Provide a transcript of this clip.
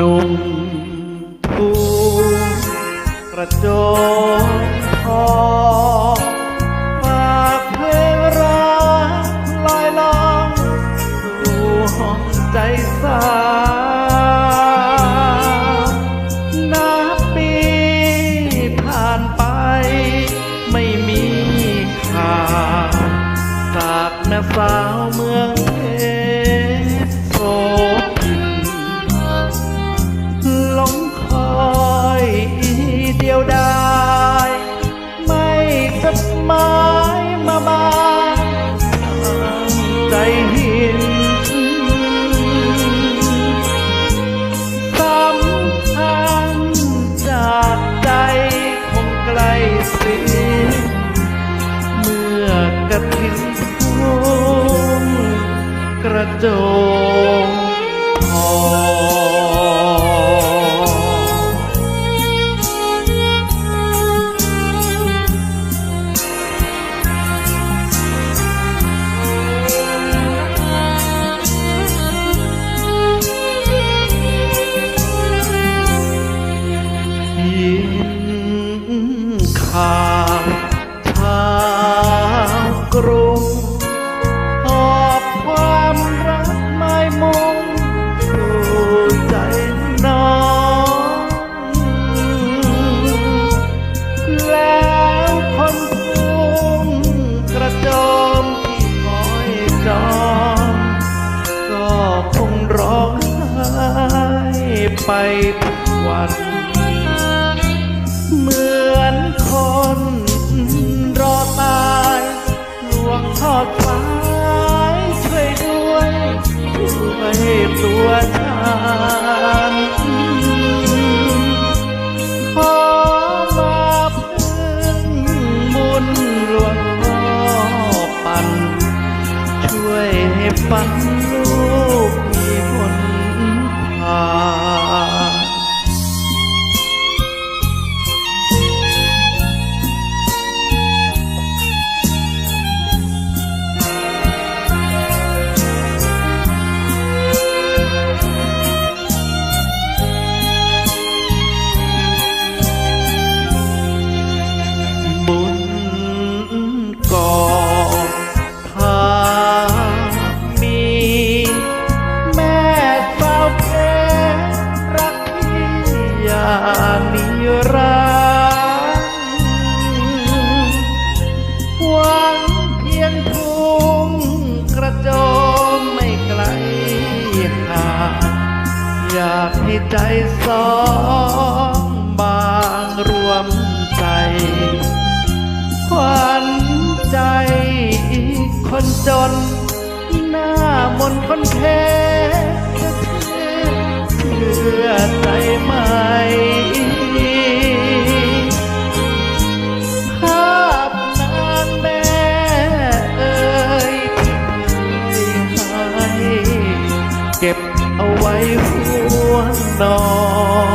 នុំភូក្រចោផង ของใจสานับปีผ่านไป ไม่มีขาดสากนะฟ้า น้อง ก็คงร้องไห้ไปทุกวัน 吧。 ยนทุ่งกระโจมไม่ไกลห่างอยากให้ใจสองบางรวมใจ ควันใจคนจน หน้ามนคนแค่เชื่อใจไหม No.